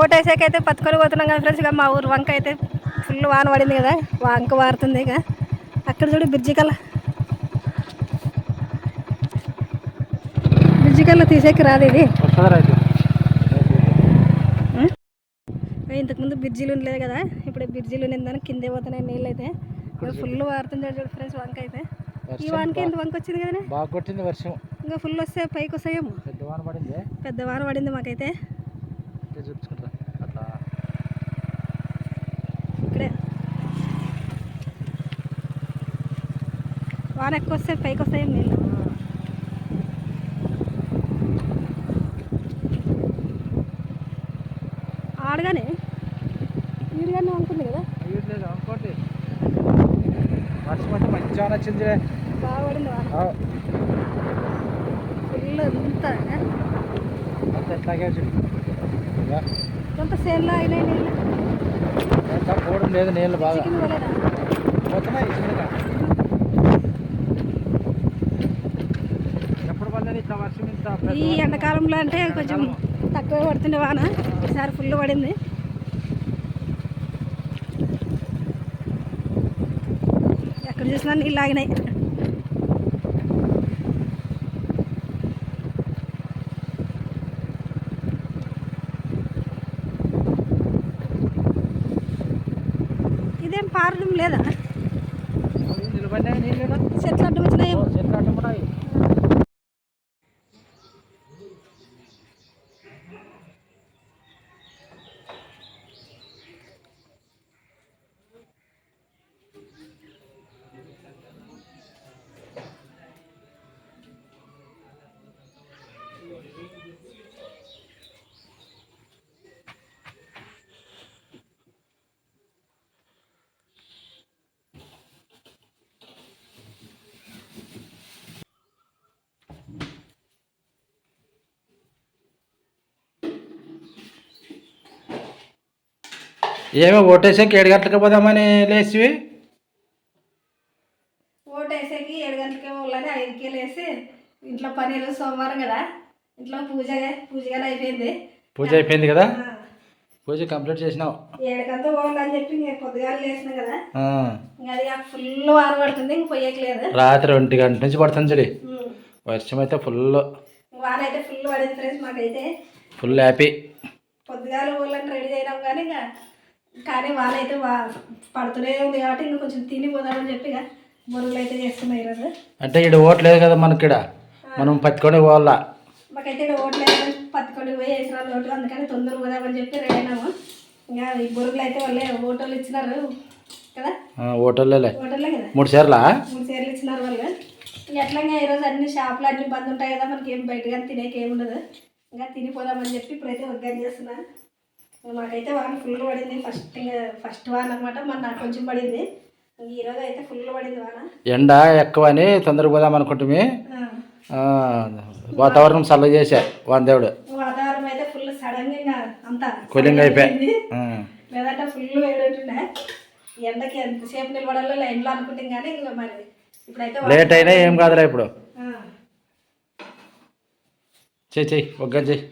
ఓటేసాకైతే పట్టుకొని పోతున్నాం కదా ఫ్రెండ్స్ ఇక మా ఊరు వంక అయితే ఫుల్ వాన పడింది కదా వంక వారుతుంది ఇక. అక్కడ చూడు బ్రిడ్జి కల్లా బ్రిడ్జి కల్లా తీసేకి రాదు ఇది. ఇంతకుముందు బ్రిడ్జిలు ఉండలేదు కదా ఇప్పుడు బ్రిడ్జిలు ఉన్నదని కిందే పోతున్నాయి నీళ్ళు అయితే. ఫుల్ వారుతుంది చూడు ఫ్రెండ్స్ వంక అయితే. ఈ వానకి ఇంత వంక వచ్చింది కదా బాగా కొట్టింది వర్షం. ఇంకా ఫుల్ వస్తే పైకి వస్తాయేమో. పెద్ద వాన పడింది? పెద్ద వాన పడింది మాకైతే. ఇట్లా చూపించుకుంటా. అట్లా. ఇక్కడే. వాన ఎక్కువ వస్తే పైకి వస్తాయేమో నీళ్ళు? ఆడగానే? వీడిగానే అనుకుంది కదా? లేదు అనుకోండి వర్షం అంటే మంచి వాన వచ్చింది బాగా పడింది వాన. ఆ, ఫుల్ అంతా అంత ఎట్లాగే కొంత సేల్లో అయినాయి నీళ్ళు. ఎంత? పోవడం లేదు నీళ్ళు బాగా. పోతున్నాయి చిన్నగా ఎప్పుడు పడలేదు ఇట్లా వర్షం ఇంత ఈ. ఎండాకాలంలో అంటే కొంచెం తక్కువ పడుతుండే వాన. ఈసారి ఫుల్ పడింది. ఎక్కడ చూసినా నీళ్ళు ఆగినాయి. ఇదేం పారడం లేదా? చెట్లు అడ్డు వచ్చినాయి? ఏమో ఓటేసాక ఏడు గంటలకు పోదామని లేచివి. ఓటు వేసేకి ఏడు గంటలకే వెళ్ళాలి ఐదుకే లేసి ఇంట్లో పని సోమవారం కదా. ఇంట్లో పూజ పూజ కానీ అయిపోయింది. పూజ అయిపోయింది కదా? పూజ కంప్లీట్ చేసినావు. ఏడుకంతా పోవాలని చెప్పి ఇంక పొద్దుగాలు లేసినాం కదా. అది ఫుల్ వాన పడుతుంది ఇంక పోయేయట్లేదు రాత్రి ఒంటి గంట నుంచి పడుతుంది చూడి. వర్షం అయితే ఫుల్ వాన అయితే ఫుల్ పడింది ఫ్రెండ్స్ మాకైతే. Full happy. పొద్దుగాల ఊళ్ళని రెడీ చేయడం కానీ ఇంకా కానీ వాన అయితే వా పడుతూనే ఉంది కాబట్టి ఇంకా కొంచెం తిని పోదామని చెప్పి బొరుగులు అయితే చేస్తున్నాయి ఈరోజు. అంటే ఇక్కడ ఓట్లేదు కదా మనకి ఇక్కడ మనం పత్తికొని పోవాలా? మాకైతే ఇక్కడ ఓట్లేదు పత్తికొండ పోయి వేసిన ఓట్లు అందుకని తొందరగా పోదామని చెప్పి రెడీ అయినాము. ఇంకా ఈ బొరుగులు అయితే వాళ్ళే ఓటర్లు ఇచ్చినారు కదా? ఓటర్లే ఓటర్లే కదా? మూడు సార్లా? మూడు సేర్లు ఇచ్చినారు వాళ్ళు. ఇంకా ఎట్లాగా ఈరోజు అన్ని షాపులు అన్ని బంద్ ఉంటాయి కదా మనకి ఏం బయట కానీ తినేకి ఏమి ఉండదు ఇంకా తినిపోదామని చెప్పి ఇప్పుడైతే వగ్గాని చేస్తున్నా. ఇంకా మాకైతే వాన ఫుల్ పడింది. ఫస్ట్ ఫస్ట్ వాన అనమాట మన కొంచెం పడింది. ఈరోజు అయితే ఫుల్ పడింది వాన ఎండ ఎక్కువ అని తొందరగా పోదాం ఆ, వాతావరణం చల్ల చేసా వాందేవుడు వాతావరణం అయితే ఫుల్ సడన్గా అంతా కూలింగ్ అయిపోయి. అయిపోయింది. లేదంటే ఫుల్ వేడి ఉంటుండే ఈ ఎండకి ఎంతసేపు నిలబడాలో లైన్లో అనుకుంటాం కానీ ఇంకా మరి ఇప్పుడైతే వాన- లేట్ అయినా ఏం కాదులే ఇప్పుడు. ఆ, చెయ్యి చెయ్యి ఒగ్గ చెయ్యి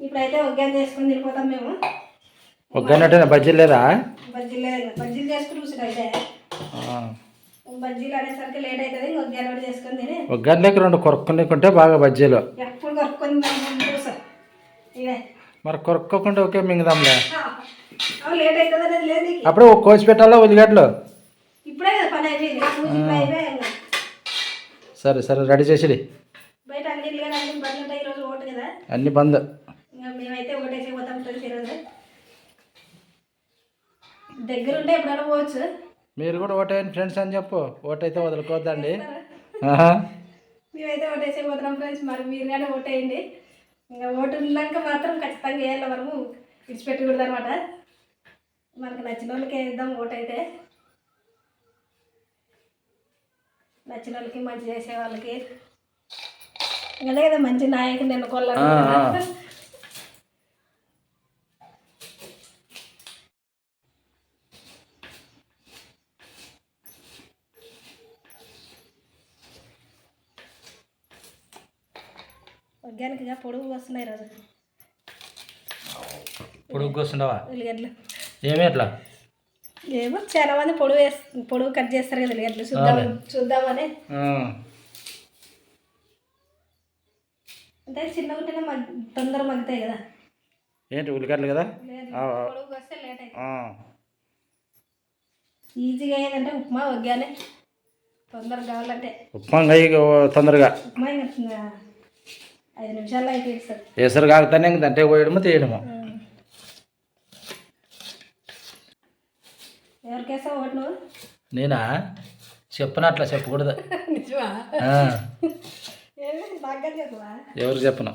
ఇప్పుడైతే వగ్గాని చేసుకొని తినిపోతాం మేము. ఒగ్గనట్టు బజ్జీలు లేదా? బజ్జీలు బజ్జీలు చేసుకుని ఆ, బజ్జీలు అనేసరికి లేట్ అవుతుంది. ఇంక వగ్గాని కూడా చేసుకొని తిని. ఒగ్గనలేక రెండు కొరుక్కునేకుంటే బాగా బజ్జీలు. ఎప్పుడు మరి కొరుక్కోకుండా ఒకే మింగదాంలే. లేట్ అవుతుంది అనేది లేదు. అప్పుడే ఒక కోసి పెట్టాలా ఉల్లిగడ్డలు? ఇప్పుడే పని అయిపోయింది. సరే సరే రెడీ చేసిడి. బయట అన్ని బంద్ ఇంకా మేమైతే ఒకటేసి పోతాం ఫ్రెండ్స్ ఈరోజు దగ్గర ఉంటే ఎప్పుడైనా పోవచ్చు. మీరు కూడా ఓటేయండి ఫ్రెండ్స్ అని చెప్పు. ఓటైతే వదులుకోవద్దండి. మేమైతే ఓటేసి పోతున్నాం ఫ్రెండ్స్. మరి మీరు కానీ ఓటేయండి. ఇంకా ఓటు ఉన్నాక మాత్రం ఖచ్చితంగా వేయాలి మనము. విడిచిపెట్టకూడదు అనమాట మనకు నచ్చిన వాళ్ళకి వేద్దాం ఓటు అయితే నచ్చిన వాళ్ళకి మంచి చేసే వాళ్ళకి. కదా మంచి నాయకుని ఎన్నుకోవాలి ఆ, ఆ. ఆర్గానిక్గా పొడుగు వస్తున్నాయి ఈరోజు పొడుగు ఉల్లిగడ్డలు. ఏమి ఎట్లా ఏమో చాలా మంది పొడుగు వేస్ పొడుగు కట్ చేస్తారు కదా ఉల్లిగడ్డలు. చూద్దాం చూద్దామని. అంటే చిన్న ఉంటేనే మగ్ తొందర మగ్గుతాయి కదా. ఏంటి ఉల్లిగడ్డలు కదా. పొడుగు వస్తే లేట్ అవుతుంది. ఈజీగా ఏదంటే ఉప్మా వగ్గానే తొందరగా కావాలంటే. ఉప్మా తొందరగా. ఉప్మా ఇంకా ఐదు నిమిషాల్లో అయిపోయింది సార్. ఎసరు కాకుతానే ఇంక దంటే పోయడము తీయడము. ఎవరికేసా ఒకటి నువ్వు? నేనా? చెప్పనట్లా చెప్పకూడదు? నిజమా? ఆ, ఏమి? బాగా చెప్పవా? ఎవరు చెప్పను?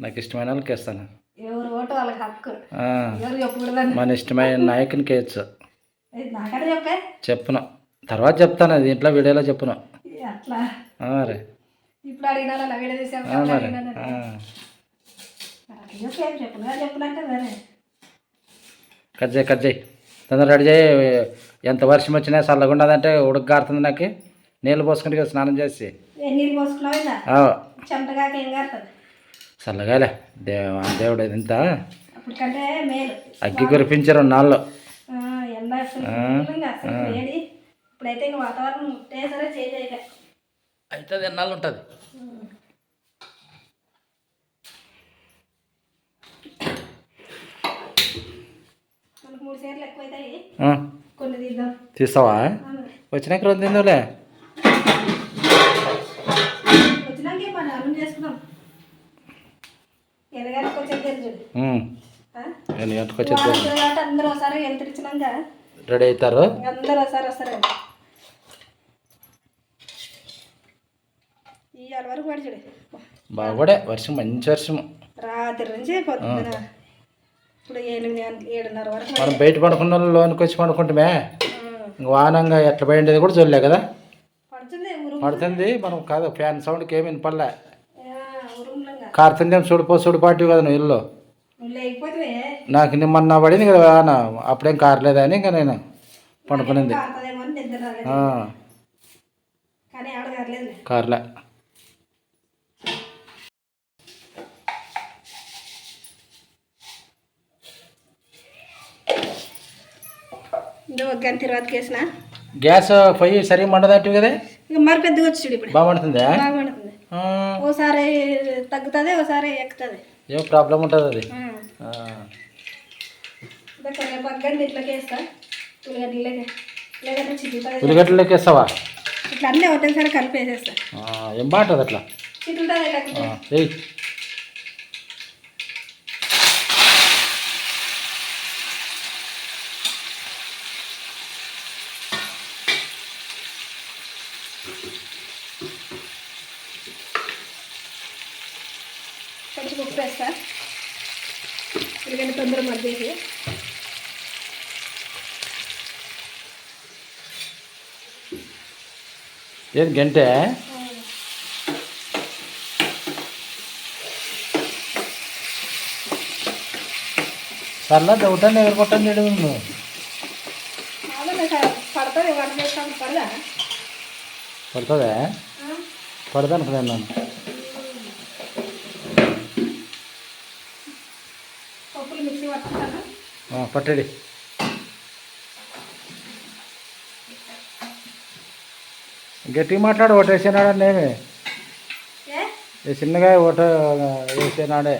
నాకు ఇష్టమైన వాళ్ళకి ఇస్తాను ఎవరు ఓటు వాళ్ళకి హక్కు? ఆ, ఎవరు చెప్పకూడదని? మన ఇష్టమైన నాయకునికి వేయచ్చు. ఏయ్, నాకనే చెప్పే? చెప్పను. తర్వాత చెప్తాను అది ఇంట్లో వీడియోలో చెప్పను. అట్లా? ఆ, రే. ఇప్పుడు అడిగినా వీడియో కట్ చేయి కట్ చేయి. తొందర రెడీ చేయి. ఎంత వర్షం వచ్చినా చల్లగా ఉండదంటే ఉడకగారుతుంది నాకు. నీళ్ళు పోసుకుంటే స్నానం చేసి. చల్లగాలే. దేవ దేవుడు ఇంత అగ్గి కురిపించారు నాళ్ళు. ఇప్పుడైతే వాతావరణం చేంజ్ అయిపోయి. అవుతుంది ఎన్నాళ్ళు ఉంటుంది? తీస్తావా. వచ్చినాక రెండు తిందులే? ఎన్ని గంటకు రెడీ అవుతారు? అందరూ ఒకసారి వస్తారు. ఇవాళ వరకు బాగుడే వర్షం మంచి వర్షం. రాత్రి నుంచి పొద్దున ఇప్పుడు ఎనిమిది ఏడున్నర వరకు మనం బయట పడుకున్న వాళ్ళు లోనికి వచ్చి పడుకుంటామే. వానంగా ఎట్లా పోయిండేది కూడా చూడలే కదా? పడుతుంది మనం కాదు ఫ్యాన్ సౌండ్కి ఏమి వినపడలే. ఏం చూడిపో చూడిపాటివి కదా నువ్వు ఇల్లు? నాకు నిమ్మన్న పడింది కదా అప్పుడేం కారలేదని ఇంకా నేను పడుకునింది. కారలే. తర్వాత గ్యాస్ పొయ్యి సరిగా మండదంటివి కదా? ఇక మరి పెద్దగా వచ్చి చూడు ఇప్పుడు? బాగా మండుతుందా ఓసారి తగ్గుతుంది ఓసారి ఎక్కుతుంది. ఏం ప్రాబ్లం ఉంటుంది అది. ఇట్లా వేస్తా ఉల్లిగడ్డ ఇలాగే లేదంటే ఉల్లిగడ్డలోకి వేస్తావా ఇట్లా అన్నీ ఒకటేసారి కలిపి వేసేస్తా ఆ, ఏం బాగుంటుంది అట్లా? చిట్టుతుంది లేకపోతే ఆ, ఏయ్ కొంచెం ఉప్పు వేస్తా ఉల్లిగడ్డ తొందర మగ్గేసి ఏది గంటే? సర్లా దౌటాన్ని కొట్టని చేయడం నువ్వు పడుతుంది వంట చేస్తాను పడదా? పడుతుందా? ఆ? పడదా అనుకున్నాను నేను. పప్పులు మిక్సీ పట్టుకుంటాను. ఆ, పట్టడి. గట్టిగా మాట్లాడు ఒకటి వేసేనాడు ఏమి ఏ? ఈ చిన్నగా ఒకటి వేసేనాడే.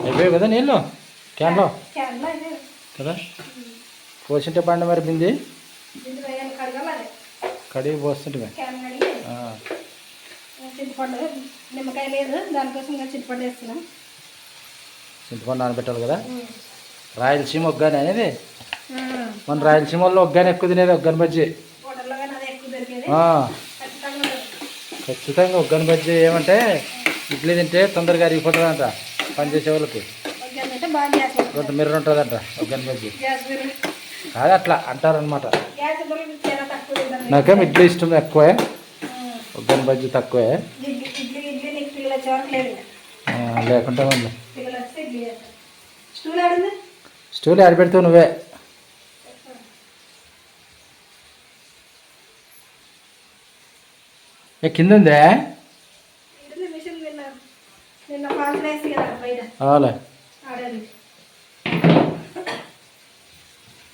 అయిపోయావు కదా నీళ్ళు? క్యాన్లో? కదా? పోసింటే బండి మరి బింది? కడిగి పోస్తుంటే చింతపండు నిమ్మకాయ లేదు దానికోసం ఇంకా చింతపండు వేస్తున్నాం. చింతపండు నానబెట్టాలి కదా? రాయలసీమ ఒగ్గాని అనేది? మన రాయలసీమలో ఒగ్గాని ఎక్కువ తినేది ఒగ్గాని బజ్జి. ఖచ్చితంగా ఒగ్గాని బజ్జి ఏమంటే ఇడ్లీ తింటే తొందరగా అరిగిపోతుందంట పనిచేసే వాళ్ళకి ఓకే అంటే బాగా గ్యాస్ కొంత మిర్ర ఉంటుందంట. గ్యాస్ మీరు కాదు అట్లా అంటారనమాట. నాకేం ఇడ్లీ ఇష్టం ఎక్కువే. ఆ, ఒగ్గని బజ్జీ తక్కువే. లేకుంటే చేస్తాను స్టూల్ ఆడి పెడతావు నువ్వే. కింద ఉందే అవులే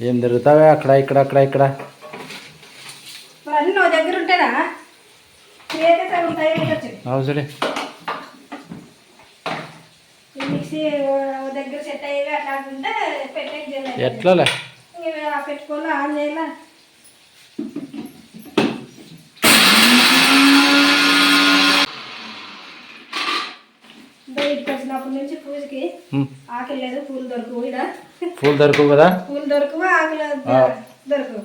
ఏం తిరుగుతావే? అక్కడ ఇక్కడ అక్కడ ఇక్కడ? దగ్గర ఓ దగ్గర సెట్ అయ్యేవి అట్లా ఉంటే ఇవి ఆ పెట్టుకోవాలి ఆన్ చేయాలా? బయటకు వచ్చినప్పటి నుంచి పూజకి ఉమ్, ఆకలి లేదు పూలు దొరకవు ఇక్కడ పూలు దొరకవు కదా? పూలు దొరకవు ఆకలి దొరకవు.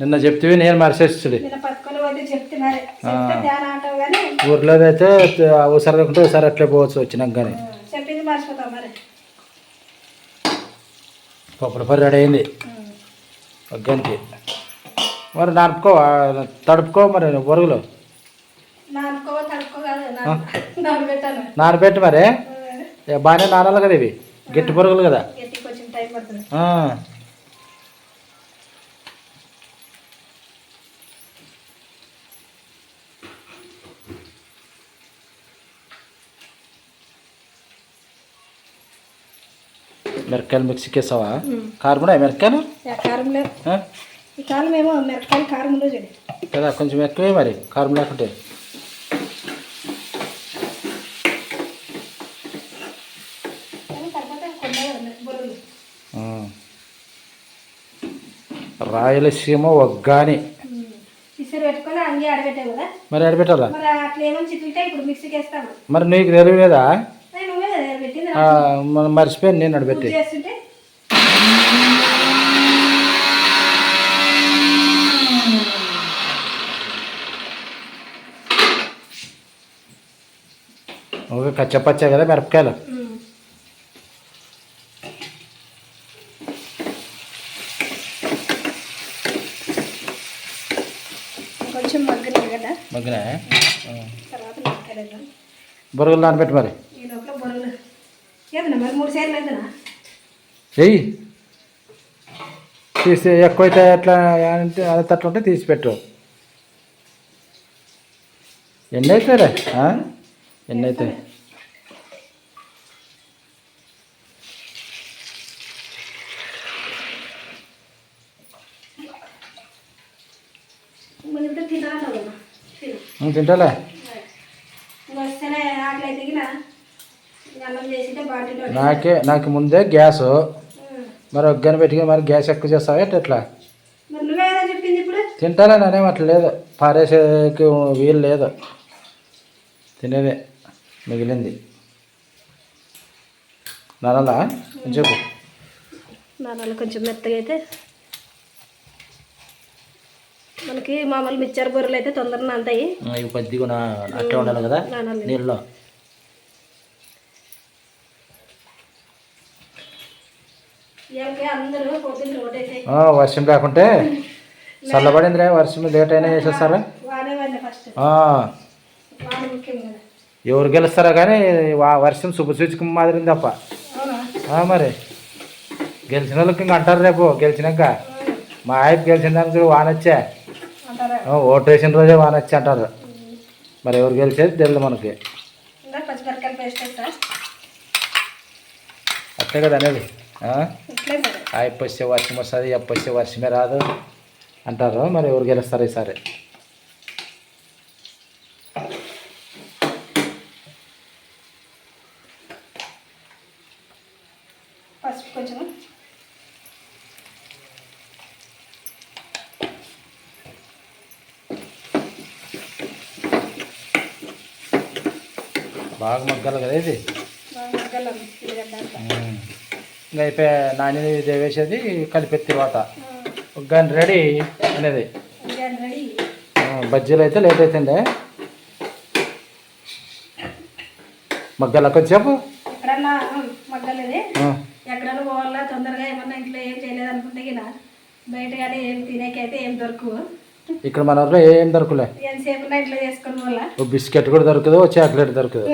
నిన్న చెప్తే నేను మరిసేస్తుడి నిన్న పట్టుకొని పోతే చెప్తే మరి. చెప్తే ధ్యానం అంటావు కానీ ఊర్లో అయితే ఒకసారి లేకుంటే ఒకసారి అట్లే పోవచ్చు వచ్చినాక కానీ పప్పుడు పరి రెడీ అయింది ఒగ్గనికి. మరి నడుపుకో తడుపుకో మరి బొరుగులు? నానుకో తడుకో కాదు నాన్న పెట్టాను నానబెట్టి మరి? బాగానే నానాలి కదా ఇవి. గట్టి బొరుగులు కదా. మిరపకాయలు మిక్సీకి వేసావా? కారం కూడా యా, కారం లేదు? ఈ కాలం ఏమో మిరపకాయలు కారం కదా కొంచెం ఎక్కువే మరి కారం లేకుంటే కానీ తర్వాత కొన్ని ఉన్నాయి బుర్రలు ఆ. రాయలసీమ ఒగ్గాని. మరి ఆడబెట్టాలా? మరి నీకు తెలియలేదా? మర్చిపోయాను నేను అడబెట్టి ఒక కచ్చపచ్చే కదా మిరపకాయలు. కొంచెం మగ్గినాయి కదా. తర్వాత బొరుగులు నానబెట్టి మరి. ఈ లోపల బొరుగులు. ఏదన్నా మరి మూడు సేర్లు వేద్దానా వెయ్యి తీసి ఎక్కువైతే ఎట్లా అంటే అది తట్టు ఉంటే తీసి పెట్టు. ఎన్ని అవుతాయిలే ఆ? ఎన్ని అవుతాయి ముందు ఇప్పుడు తినాలి కదా తిను ఉం, తింటాలే ఇంకా వస్తేనే ఆకలి అయితే గిన ఇంకా అన్నం చేసింటే బాటిలో నాకే నాకు ముందే గ్యాసు. మరి ఒగ్గని పెట్టుకుని మరి గ్యాస్ ఎక్కువ చేస్తావా ఎట్లా నువ్వే తింటాలే నేనేం అట్లా లేదు. పారేసేకి వీలు లేదు. తినేదే మిగిలింది. నరాలా చెప్పు. కొంచెం మెత్తగా అయితే మనకి మామూలు మిక్చర్ బొర్రెలు అయితే తొందరగా అంతాయి. ఇవి కొద్దిగా అట్లా ఉండాలి కదా? నీళ్ళలో? వర్షం లేకుంటే చల్లబడిందిరే వర్షం. లేట్ అయినా వేసేస్తారా? ఎవరు గెలుస్తారా కానీ వర్షం శుభసూచకం మాదిరింది తప్ప. మరి. గెలిచిన వాళ్ళకి ఇంక అంటారు రేపు గెలిచినాక. మా ఆయన గెలిచిన దానికి వానొచ్చా. ఓటు వేసిన రోజే వానొచ్చి అంటారు. మరి ఎవరు గెలిచేది తెలియదు మనకి. అట్లే కదా అనేది. ఆ? వస్తే వర్షం వస్తుంది ఎప్పు వస్తే వర్షమే రాదు అంటారు. మరి ఎవరు గెలుస్తారు ఈసారి పసుపు కొంచెం బాగా మగ్గాలి కదా ఇది. ఇంకా అయిపోయి నాని వేసేది కలిపెత్తి తర్వాత ఒక గంట రెడీ అనేది. బజ్జీలు అయితే లేట్ అవుతుండే మగ్గాల కొద్దిసేపు? ఎక్కడన్నా మగ్గలేదే? ఆ, ఎక్కడన్నా పోవాలా? తొందరగా ఏమన్నా ఇంట్లో ఏం చేయలేదు అనుకుంటే గిన బయట కానీ ఏం తినేకైతే ఏం దొరకవు. ఇక్కడ మన ఊర్లో ఏం దొరకలే. ఓ బిస్కెట్ కూడా దొరకదు ఓ చాక్లెట్ దొరకదు.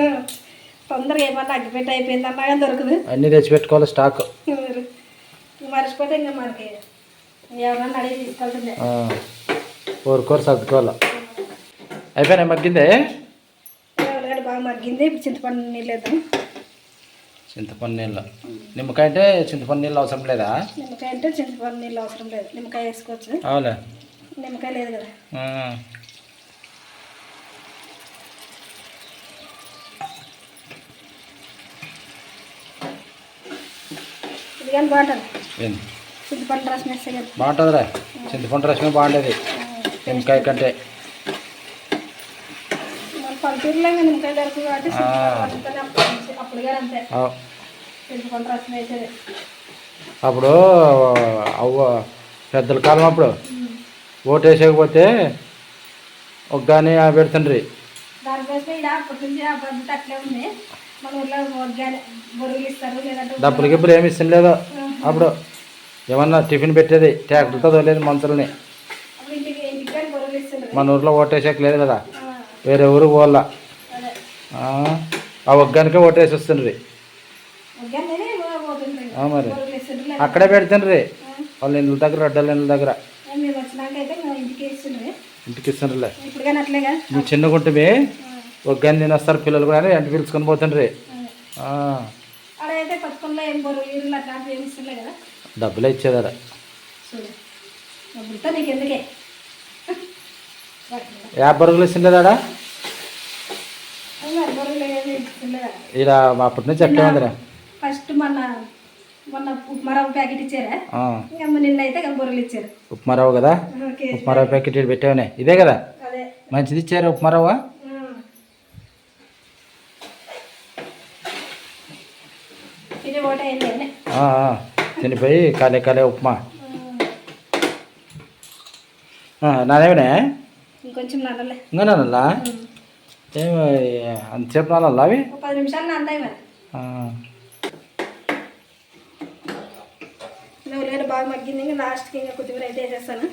తొందరగా ఏమన్నా అగ్గిపెట్టి అయిపోయిందన్నా కానీ దొరకదు. అన్నీ తెచ్చి పెట్టుకోవాలి స్టాక్ మరి మర్చిపోతే ఇంకా మనకి ఎవరన్నా అడిగి తీసుకోవాల్సిందే కోరుకోరు సర్దుకోవాలి. అయిపోయినా మగ్గిందే? బాగా మగ్గింది ఇప్పుడు చింతపండు నీళ్ళు వేద్దాం. చింతపండు నీళ్ళు. నిమ్మకాయ అంటే చింతపండు నీళ్ళు అవసరం లేదా? నిమ్మకాయ అంటే చింతపండు నీళ్ళు అవసరం లేదు. నిమ్మకాయ వేసుకోవచ్చు. అవులే నిమ్మకాయ లేదు కదా. ఇది కానీ బాగుంటుంది. చింతపండు రసం వేస్తే కానీ. బాగుంటుందిరా. చింతపండు రసమే బాగుండేది. నిమ్మకాయ కంటే. పల్లెటూరులో నిమ్మకాయ దొరకదు కాబట్టి అంతే. చింతపండు రసం అప్పుడు అవ్వ పెద్దల కాలం అప్పుడు. ఓటు వేసేయకపోతే ఒక కానీ పెడుతుండ్రి డబ్బులు గిబ్బులు ఏమి ఇస్తుంది లేదు అప్పుడు ఏమన్నా టిఫిన్ పెట్టేది ట్రాక్టర్తో తోలేదు ఇస్తున్నారు. మన ఊర్లో ఓటేసాక లేదు కదా. వేరే ఊరు పోవాలా. ఆ, ఒగ్గానికే ఓటేసి వస్తుండ్రి. మరి. అక్కడే పెడుతుండ్రి. వాళ్ళ ఇండ్ల దగ్గర అడ్డల ఇండ్ల దగ్గర మేము వచ్చినాక అయితే మేము ఇంటికి ఇస్తుండ్రు ఇంటికి ఇస్తుండ్రులే నువ్వు చిన్నగా ఉంటుంది ఒగ్గాని నేను వస్తారు పిల్లలు కూడా అని ఎంట పిలుచుకొని పోతుండ్రి. డబ్బులే ఇచ్చేదాడ. యాభై రోజులు ఇస్తుండేదాడా? ఇలా అప్పటి నుంచి ఉందిరా. ఫస్ట్ మొన్న ప్యాకెట్ ఇచ్చారా? నిన్న అయితే ఉప్మారవ్వ కదా? ఓకే. ఉప్మారవ్వ ప్యాకెట్ పెట్టావనే. ఇదే కదా? మంచిది ఇచ్చారు ఆ, ఆ, తినిపోయి కాలే కాలే ఉప్మా. నాదేమనే? ఇంకొంచెం ఇంకా నానల్లా ఏమి అంతసేపు నానల్లా అవి? పది నిమిషాలు మరి ఆ, ఇంకా ఉల్లిగడ్డ బాగా మగ్గింది. ఇంకా లాస్ట్కి ఇంకా కొత్తిమీర అయితే వేసేస్తాను.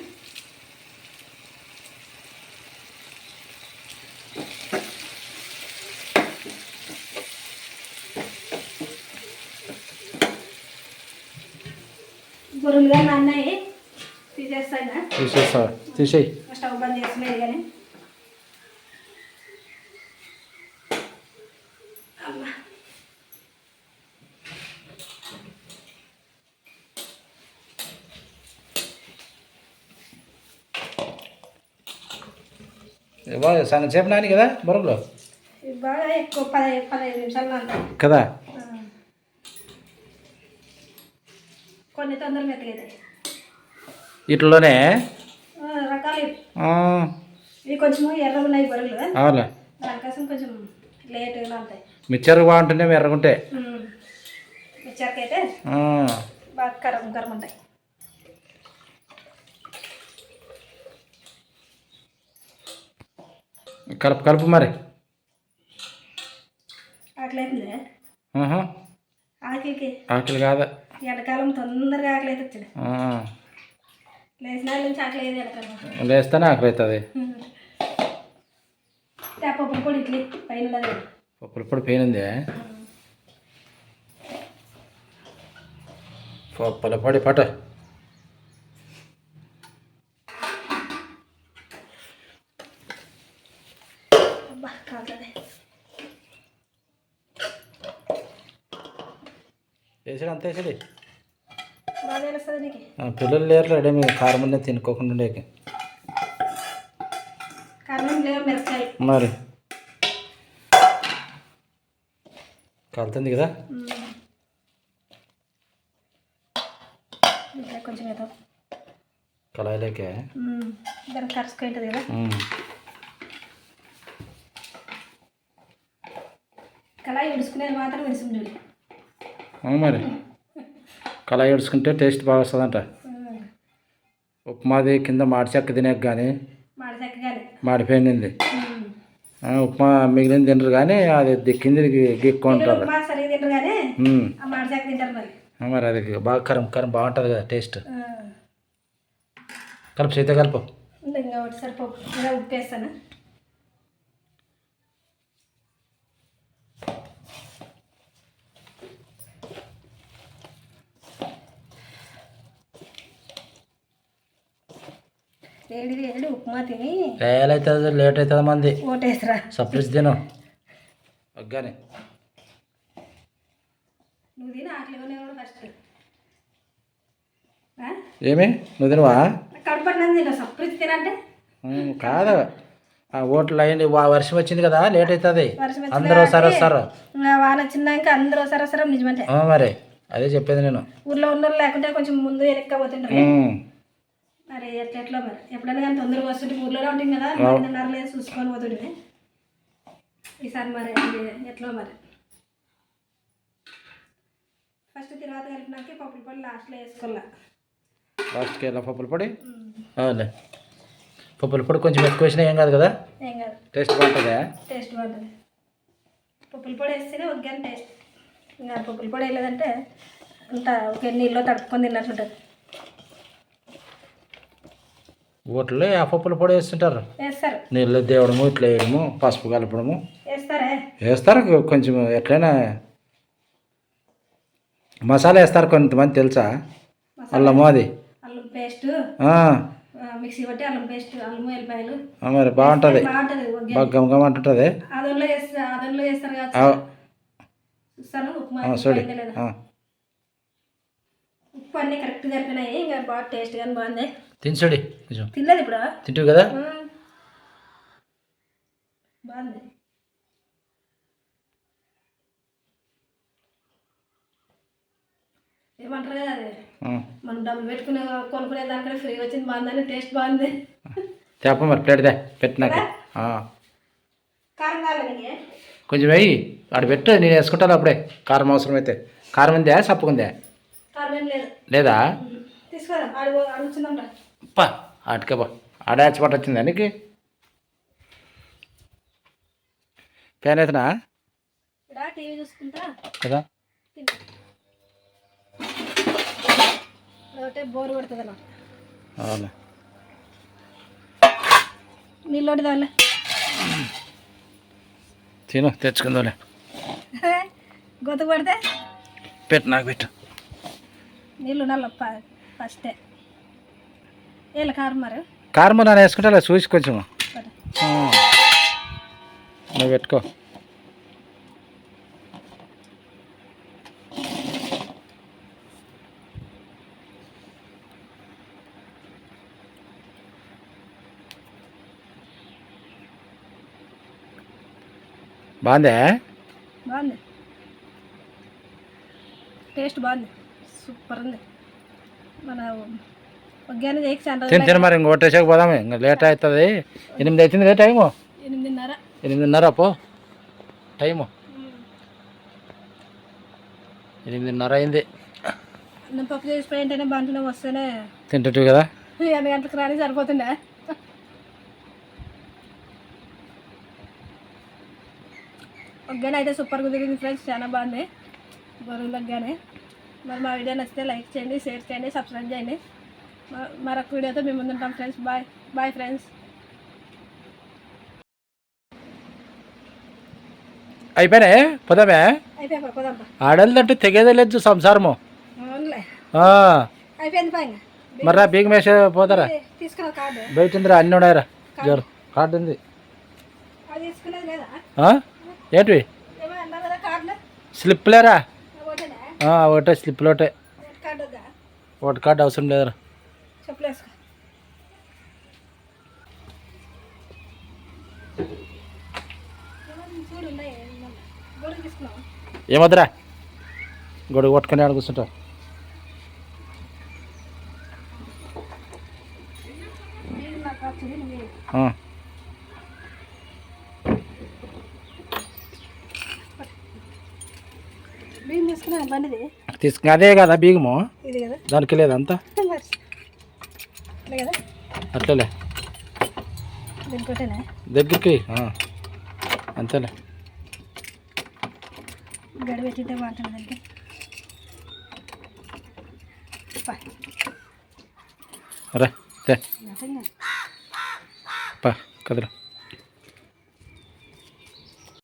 బొరులుగా నాన్నాయి తీసేస్తాను? తీసేస్తావా తీసేయి. స్టవ్ బంద్ చేస్తున్నాయి కానీ. సగం సేపు నాని కదా బరువులో కదా? కొన్ని లేట్గా నాంతాయి మిక్చర్ బాగుంటుంది ఎర్రగుంటే? మిక్చర్కి ఆ, బాగా కరం కరం ఉంటాయి కలుపు కలుపు మరి. ఆకలి అవుతుంది కాదా. ఎండాకాలం తొందరగా ఆకలి ఎండాకాలం. లేస్తేనే ఆకలి అవుతుంది పప్పు కూడా ఇడ్లీ పైన పప్పులు పొడి పోయినంది పప్పుల పొడి పట వేసాడు అంత వేసాడు పిల్లలు లేరు రెడీ మీరు కారం తినుకోకుండా ఉండేకి మిరపకాయ మరి? కాలుతుంది కదా? కొంచెం ఏదో. కళాయిలోకే? కదా. కళాయి విడుచుకునేది మాత్రం విడుచుకుంటుంది. మరి. కళాయి ఏడ్చుకుంటే టేస్ట్ బాగా వస్తుందంట. ఉప్మాది కింద మాడి చెక్క తినేక కానీ మాడిపోయింది ఉప్మా మిగిలింది తినరు కానీ అది కింది గీక్కుంటారు. మరి. అది బాగా కరం కరం బాగుంటుంది కదా టేస్ట్. కలుపు సీత కలుపు. ఉప్పు వేస్తాను. వేడి వేడి ఉప్మా తిని లేట్ అవుతుంది లేట్ అవుతుంది మంది. ఓటేసరా. తిను. ఒగ్గానే నువ్వు తిని ఫస్ట్ ఏమి? నువ్వు తినవా? కడపడినది తినంటే. కాదు. ఆ ఓట్లు అయ్యింది వర్షం వచ్చింది కదా లేట్ అవుతుంది అందరూ ఇంకా వాన వచ్చినాక అందరూ వస్తారు నిజమంటే. మరి. అదే చెప్పేది నేను. ఊర్లో ఉన్న లేకుంటే కొంచెం ముందు ఉమ్, మరి ఎట్లా ఎట్లా మరి? ఎప్పుడైనా కానీ తొందరగా వస్తుంటే ఊర్లోనే ఉంటుంది కదా లేదు చూసుకొని ఈసారి మరి ఎట్లా మరి? ఫస్ట్ తర్వాత కలిపినాక పప్పుల పొడి లాస్ట్లో వేసుకోవాలా. లాస్ట్కి వెళ్ళా పప్పుల పొడి? అవునులే. పప్పుల పొడి కొంచెం ఎక్కువ వేసినా ఏం కాదు కదా? ఏం కాదు. టేస్ట్ బాగుంటుందా? టేస్ట్ బాగుంటుంది. పప్పుల పొడి వేస్తేనే ఒక టేస్ట్ ఇంకా పప్పుల పొడి వేయలేదంటే అంత ఒక నీళ్ళు తడుపుకొని తిన్నట్లుంటుంది. ఓట్లు ఆ పప్పుల పొడి వేస్తుంటారు నీళ్ళు దేవడము ఇట్లా వేయడము పసుపు కలపడము. వేస్తారే? కొంచెం ఎట్లయినా మసాలా వేస్తారు కొంతమంది తెలుసా? అల్లము అది. మరి బాగుంటుంది. గమగమ అంటుంటుంది. అదంలో వేస్తా అదంలో వేస్తారు ఆ, కదా చూస్తాను ఉప్మా ఆ, ఉప్పు చూడు అయిందా లేదా ఆ, ఉప్పు అన్నీ కరెక్ట్ జరిపినాయి ఇంకా బాగా టేస్ట్ కానీ బాగుంది. తిని చూడి కొంచెం. తినలేదు ఇప్పుడు? తింటావు కదా. బాగుంది. ఏమంటారు కదా అది. మనం డబ్బులు పెట్టుకునే కొనుక్కునే దానికంటే ఫ్రీ వచ్చింది బాగుందని టేస్ట్ బాగుంది. చెప్ప మరి ప్లేట్ దే పెట్టినాక. కారం కావాలి కొంచెం వెయ్యి ఆడ పెట్టు నేను వేసుకుంటాను అప్పుడే. కారం అవసరం అయితే కారం ఉందా సప్పుకుందా? కారం ఏం లేదు. లేదా? పా ఆటకే బా ఆడ యాచపాటు వచ్చిందా నీకు? ఫ్యాన్ చూసుకుంటా. కదా? బోర్ కొడుతుంది అవును. నీళ్ళు ఒకటి దానిలే తిను తెచ్చుకుందాంలే. గొంతు పడితే పెట్టు నాకు పెట్టు. నీళ్ళు నల్ల ఫస్టే వీళ్ళ నన్ను వేసుకుంటా చూసి కొంచెం. నువ్వు పెట్టుకో. బాగుందే? బాగుంది. టేస్ట్ బాగుంది. సూపర్ ఉంది మన ఒగ్గానే చేయక తిని మరి ఇంక ఒట్టేసాక పోదాము. ఇంకా లేట్ అవుతుంది. ఎనిమిది అవుతుంది కదా టైము? ఎనిమిదిన్నర. ఎనిమిదిన్నర పో. టైము? ఎనిమిదిన్నర అయింది. అన్నం పప్పు చేసిపోయి ఉంటేనే బంటలో వస్తేనే తింటుంటివి కదా? ఎన్ని గంటలకు రాని సరిపోతుండే. ఒగ్గానే అయితే సూపర్ కుదిరింది ఫ్రెండ్స్. చాలా బాగుంది. బరువులు ఒగ్గానే మరి మా వీడియో నచ్చితే లైక్ చేయండి షేర్ చేయండి సబ్స్క్రైబ్ చేయండి. మరొక వీడియోతో మేము ముందుంటాం ఫ్రెండ్స్. Bye bye friends. అయిపోయినా? పోదామే? అయిపోయా పోదాంపా ఆడలదంటే తెగేదే లేదు సంసారము. మర్రా బీగ మేసే పోతారా? బయట ఉందిరా అన్నీ ఉన్నాయరా. జోరు కార్డు ఉంది? ఏంటివి? ఏమో అన్నారు కదా కార్డులో స్లిప్లేరా ఒకటేనా ఆ, ఒకటే స్లిప్లు ఒకటే ఒకటి కార్డు అవసరం లేదురా. ఏమొద్దురా? గొడుగు కొట్టుకొని ఆడ కూర్చుంటావు నీళ్ళు నాకు వచ్చింది నువ్వు ఆ. బియ్యం తీసుకున్నా బండిది తీసుకు అదే కదా బీగము? దానికి లేదంతా ఇట్లా కదా? అట్లలే. దగ్గరికి. అంతేలే. రా కదరా.